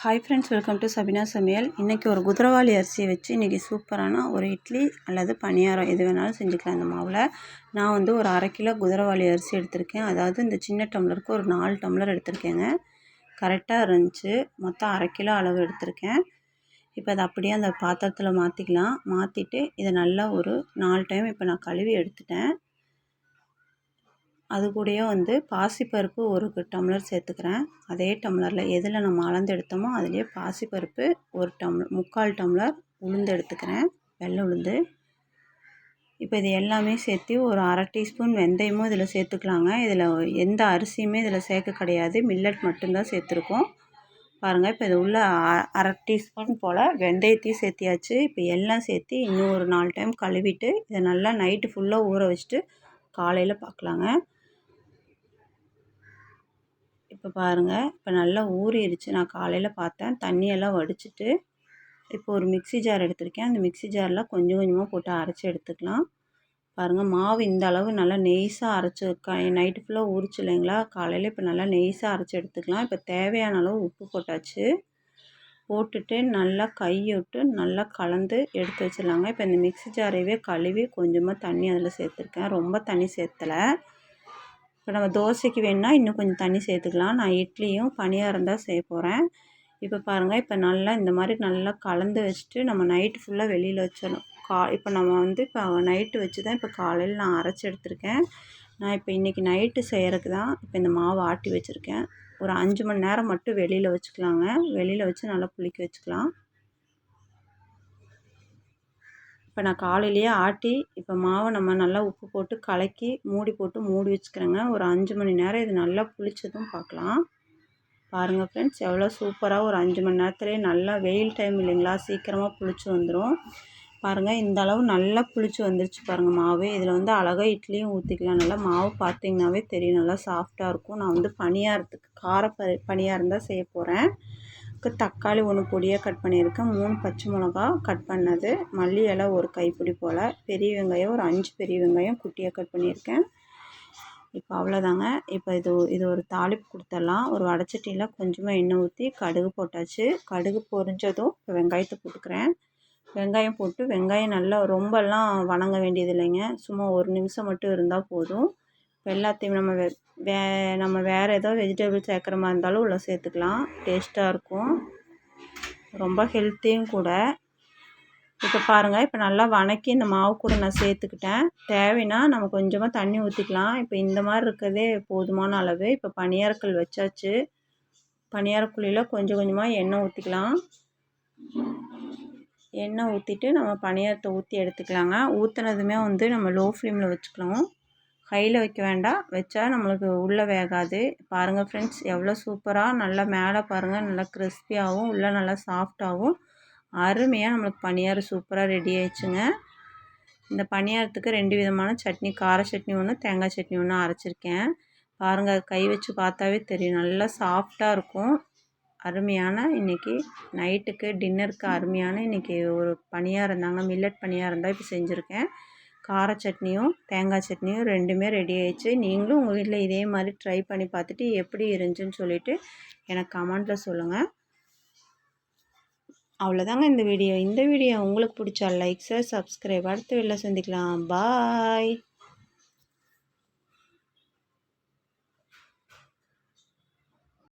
Hi friends welcome to Sabina சமையல் இன்றைக்கி ஒரு குதிரவாளி அரிசியை வச்சு இன்றைக்கி சூப்பரான ஒரு இட்லி அல்லது பணியாரம் எது வேணாலும் செஞ்சுக்கலாம். அந்த மாவில் நான் வந்து ஒரு அரை கிலோ குதிரவாளி அரிசி எடுத்திருக்கேன். அதாவது இந்த சின்ன டம்ளருக்கு ஒரு நாலு டம்ளர் எடுத்திருக்கேங்க. கரெக்டாக இருந்துச்சு. மொத்தம் அரை கிலோ அளவு எடுத்திருக்கேன். இப்போ அதை அப்படியே அந்த பாத்திரத்தில் மாற்றிக்கலாம் மாற்றிட்டு இதை நல்லா ஒரு நாலு டைம் இப்போ நான் கழுவி எடுத்துட்டேன். அது கூடயே வந்து பாசிப்பருப்பு ஒரு டம்ளர் சேர்த்துக்கிறேன். அதே டம்ளரில் எதில் நம்ம அளந்து எடுத்தோமோ அதிலே பாசிப்பருப்பு ஒரு டம்ளர் முக்கால் டம்ளர் உளுந்து எடுத்துக்கிறேன். வெள்ளை உளுந்து. இப்போ இது எல்லாமே சேர்த்து ஒரு அரை டீஸ்பூன் வெந்தயமும் இதில் சேர்த்துக்கலாங்க. இதில் எந்த அரிசியுமே இதில் சேர்க்க கிடையாது. மில்லட் மட்டும்தான் சேர்த்துருக்கோம். பாருங்கள் இப்போ இது உள்ள அரை டீஸ்பூன் போல் வெந்தயத்தையும் சேர்த்தியாச்சு. இப்போ எல்லாம் சேர்த்து இன்னும் ஒரு நாலு டைம் கழுவிட்டு இதை நல்லா நைட்டு ஃபுல்லாக ஊற வச்சுட்டு காலையில் பார்க்கலாங்க இப்போ பாருங்கள் இப்போ நல்லா ஊறிடுச்சு நான் காலையில் பார்த்தேன் தண்ணியெல்லாம் வடிச்சிட்டு இப்போ ஒரு மிக்சி ஜார் எடுத்திருக்கேன். அந்த மிக்சி ஜாரில் கொஞ்சம் கொஞ்சமாக போட்டு அரைச்சி எடுத்துக்கலாம். பாருங்கள் மாவு இந்த அளவு நல்லா நெய்ஸாக அரைச்சி க நைட்டு ஃபுல்லாக ஊறிச்சு இல்லைங்களா? காலையில் இப்போ நல்லா நெய்ஸாக அரைச்சி எடுத்துக்கலாம். இப்போ தேவையான அளவு உப்பு போட்டாச்சு. போட்டுட்டு நல்லா கையை நல்லா கலந்து எடுத்து வச்சிடலாங்க. இப்போ இந்த மிக்சி ஜாரையவே கழுவி கொஞ்சமாக தண்ணி அதில் சேர்த்துருக்கேன். ரொம்ப தண்ணி சேர்த்தலை. இப்போ நம்ம தோசைக்கு வேணுன்னா இன்னும் கொஞ்சம் தண்ணி சேர்த்துக்கலாம். நான் இட்லியும் பணியாரம் தான் செய்ய போகிறேன் இப்போ பாருங்கள் இப்போ நல்லா இந்த மாதிரி நல்லா கலந்து வச்சுட்டு நம்ம நைட்டு ஃபுல்லாக வெளியில் வச்சிடணும். கா இப்போ நம்ம வந்து இப்போ நைட்டு வச்சு தான் இப்போ காலையில் நான் அரைச்சி எடுத்திருக்கேன். நான் இப்போ இன்றைக்கி நைட்டு செய்கிறதுக்கு தான் இப்போ இந்த மாவு ஆட்டி வச்சுருக்கேன். ஒரு அஞ்சு மணி நேரம் மட்டும் வெளியில் வச்சுக்கலாங்க. வெளியில் வச்சு நல்லா புளிக்க வச்சுக்கலாம். இப்போ நான் காலையிலேயே ஆட்டி இப்போ மாவை நம்ம நல்லா உப்பு போட்டு கலக்கி மூடி போட்டு மூடி வச்சுக்கிறேங்க. ஒரு அஞ்சு மணி நேரம் இது நல்லா புளிச்சதும் பார்க்கலாம். பாருங்கள் ஃப்ரெண்ட்ஸ் எவ்வளோ சூப்பராக ஒரு அஞ்சு மணி நேரத்துலேயே நல்லா வெயில் டைம் இல்லைங்களா? சீக்கிரமாக புளிச்சு வந்துடும் பாருங்கள் இந்த அளவு நல்லா புளிச்சு வந்துருச்சு பாருங்கள் மாவு. இதில் வந்து அழகாக இட்லியும் ஊற்றிக்கலாம் நல்லா மாவு பார்த்திங்கனாவே தெரியும். நல்லா சாஃப்டாக இருக்கும். நான் வந்து பனியாரத்துக்கு கார ப பனியாக இருந்தால் செய்ய போகிறேன் தக்காளி ஒன்று பொடியாக கட் பண்ணியிருக்கேன். மூணு பச்சை மிளகா கட் பண்ணது. மல்லி இலை ஒரு கைப்பிடி போல். பெரிய வெங்காயம் ஒரு அஞ்சு பெரிய வெங்காயம் குட்டியாக கட் பண்ணியிருக்கேன். இப்போ அவ்வளோதாங்க. இப்போ இது இது ஒரு தாளிப்பு கொடுத்துடலாம். ஒரு வடச்சட்டியில் கொஞ்சமாக எண்ணெய் ஊற்றி கடுகு போட்டாச்சு. கடுகு பொரிஞ்சதும் இப்போ வெங்காயத்தை போட்டுக்கிறேன். வெங்காயம் போட்டு வெங்காயம் நல்லா ரொம்பலாம் வணங்க வேண்டியது இல்லைங்க சும்மா ஒரு நிமிஷம் மட்டும் இருந்தால் போதும். எல்லாத்தையும் நம்ம வே நம்ம வேறு ஏதோ வெஜிடபிள் சேர்க்குற மாதிரி இருந்தாலும் உள்ளே சேர்த்துக்கலாம். டேஸ்ட்டாக இருக்கும். ரொம்ப ஹெல்த்தியும் கூட. இப்போ பாருங்கள் இப்போ நல்லா வணக்கி இந்த மாவு கூட நான் சேர்த்துக்கிட்டேன். தேவைன்னா நம்ம கொஞ்சமாக தண்ணி ஊற்றிக்கலாம் இப்போ இந்த மாதிரி இருக்கிறதே போதுமான அளவு. இப்போ பனியாரக்கல் வச்சாச்சு. பனியாரக்குழியில் கொஞ்சம் கொஞ்சமாக எண்ணெய் ஊற்றிக்கலாம் எண்ணெய் ஊற்றிட்டு நம்ம பனியாரத்தை ஊற்றி எடுத்துக்கலாங்க. ஊற்றுனதுமே வந்து நம்ம லோ ஃப்ளேமில் வச்சுக்கலாம். கையில் வைக்க வேண்டாம். வச்சா நம்மளுக்கு உள்ளே வேகாது. பாருங்கள் ஃப்ரெண்ட்ஸ் எவ்வளோ சூப்பராக நல்லா மேலே பாருங்கள் நல்லா கிறிஸ்பியாகவும் உள்ளே நல்லா சாஃப்டாகவும் அருமையாக நம்மளுக்கு பணியாரம் சூப்பராக ரெடி ஆயிடுச்சுங்க. இந்த பணியாரத்துக்கு ரெண்டு விதமான சட்னி கார சட்னி ஒன்று தேங்காய் சட்னி ஒன்று அரைச்சிருக்கேன். பாருங்கள் கை வச்சு பார்த்தாவே தெரியும். நல்லா சாஃப்டாக இருக்கும். அருமையான இன்றைக்கி நைட்டுக்கு டின்னருக்கு அருமையான இன்றைக்கி ஒரு பணியாரம் தாங்க. மில்லட் பணியாரம் தான் இப்போ செஞ்சுருக்கேன். கார சட்னியும் தேங்காய் சட்னியும் ரெண்டுமே ரெடி ஆயிடுச்சு. நீங்களும் உங்கள் வீட்டில் இதே மாதிரி ட்ரை பண்ணி பார்த்துட்டு எப்படி இருந்துச்சுன்னு சொல்லிவிட்டு எனக்கு கமெண்ட்டில் சொல்லுங்கள் அவ்வளோதாங்க இந்த வீடியோ இந்த வீடியோ உங்களுக்கு பிடிச்சா லைக்ஸை சப்ஸ்கிரைப் அடுத்த வீட்டில் சந்திக்கலாம். பாய்